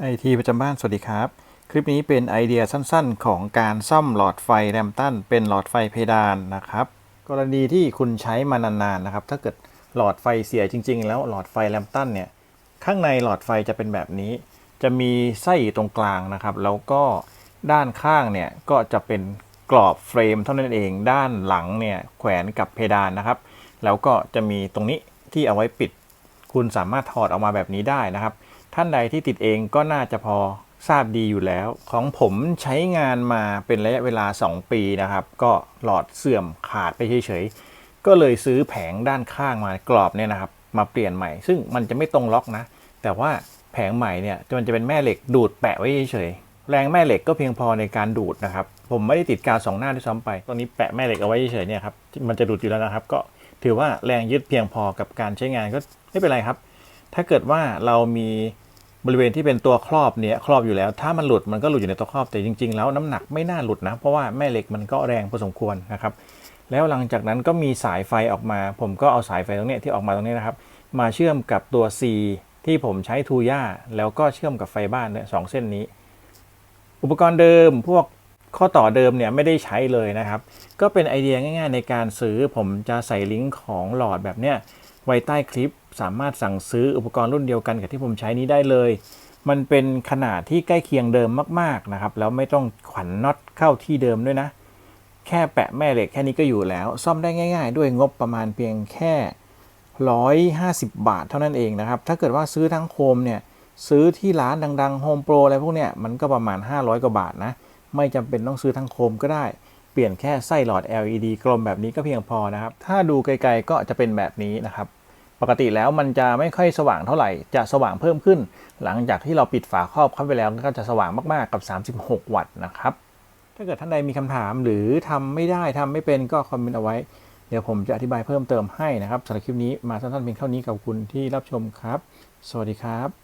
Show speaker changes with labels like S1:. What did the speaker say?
S1: ไอทีประจำบ้าน สวัสดีครับ คลิปนี้เป็นไอเดียสั้นๆ ของการซ่อมหลอดไฟแรมตันเป็นหลอดไฟเพดานนะครับ กรณีที่คุณใช้มานานๆนะครับ ถ้าเกิดหลอดไฟเสียจริง ๆ แล้วหลอดไฟแรมตันเนี่ย ข้างในหลอดไฟจะเป็นแบบนี้ จะมีไส้ตรงกลางนะครับ แล้วก็ด้านข้างเนี่ยก็จะเป็นกรอบเฟรมเท่านั้นเอง ด้านหลังเนี่ยแขวนกับเพดานนะครับ แล้วก็จะมีตรงนี้ที่เอาไว้ปิด คุณสามารถถอดออกมาแบบนี้ได้นะครับ ท่านใดที่ติดเองก็น่าจะพอทราบดีอยู่แล้ว ของผมใช้งานมาเป็นระยะเวลา 2 ปีนะครับ ก็หลอดเสื่อมขาดไปเฉยๆ ก็เลยซื้อแผงด้านข้างมากรอบเนี่ยนะครับ มาเปลี่ยนใหม่ ซึ่งมันจะไม่ตรงล็อกนะ แต่ว่าแผงใหม่เนี่ยมันจะเป็นแม่เหล็กดูดแปะไว้เฉยๆ แรงแม่เหล็กก็เพียงพอในการดูดนะครับ ผมไม่ได้ติดกาวสองหน้าด้วยซ้ำไป ตอนนี้แปะแม่เหล็กเอาไว้เฉยๆเนี่ยครับที่มันจะดูดอยู่แล้วนะครับ ก็ถือว่าแรงยึดเพียงพอกับการใช้งานก็ไม่เป็นไรครับ ถ้าเกิดว่าเรามี บริเวณที่เป็นตัวครอบเนี่ยครอบอยู่แล้ว ถ้ามันหลุดมันก็หลุดอยู่ในตัวครอบแต่จริง ๆ แล้วน้ำหนักไม่น่าหลุดนะ เพราะว่าแม่เหล็กมันก็แรงพอสมควรนะครับ แล้วหลังจากนั้นก็มีสายไฟออกมา ผมก็เอาสายไฟตรงนี้ที่ออกมาตรงนี้นะครับ มาเชื่อมกับตัว C ที่ผมใช้ทูย่าแล้วก็เชื่อมกับไฟบ้านเนี่ยสองเส้นนี้ อุปกรณ์เดิมพวกข้อต่อเดิมเนี่ยไม่ได้ใช้เลยนะครับ ก็เป็นไอเดียง่าย ๆ ในการซื้อผมจะใส่ลิงก์ของหลอดแบบเนี้ยไว้ใต้คลิป สามารถสั่งซื้ออุปกรณ์รุ่นเดียวกันกับที่ผมใช้นี้ได้เลย มันเป็นขนาดที่ใกล้เคียงเดิมมากๆนะครับ แล้วไม่ต้องขวัญน็อตเข้าที่เดิมด้วยนะ แค่แปะแม่เหล็กแค่นี้ก็อยู่แล้ว ซ่อมได้ง่าย ๆ ด้วยงบประมาณเพียงแค่ 150 บาทเท่านั้นเองนะครับ ถ้าเกิดว่าซื้อทั้งโคมเนี่ยซื้อที่ร้านดังๆ Home Pro อะไรพวกเนี้ยมันก็ประมาณ 500 กว่าบาทนะ ไม่จำเป็นต้องซื้อทั้งโคมก็ได้เปลี่ยนแค่ไส้หลอด LED กลมแบบนี้ก็เพียงพอนะครับ ถ้าดูไกลๆก็จะเป็นแบบนี้นะครับ ปกติแล้วมันจะไม่ค่อยสว่างเท่าไหร่ จะสว่างเพิ่มขึ้น หลังจากที่เราปิดฝาครอบเข้าไปแล้วก็จะสว่างมากๆกับ 36 วัตต์นะครับ ถ้าเกิดท่านใดมีคำถามหรือทำไม่ได้ทำไม่เป็นก็คอมเมนต์เอาไว้ เดี๋ยวผมจะอธิบายเพิ่มเติมให้นะครับสำหรับคลิปนี้มาสั้นๆเพียงเท่านี้กับคุณที่รับชมครับ สวัสดีครับ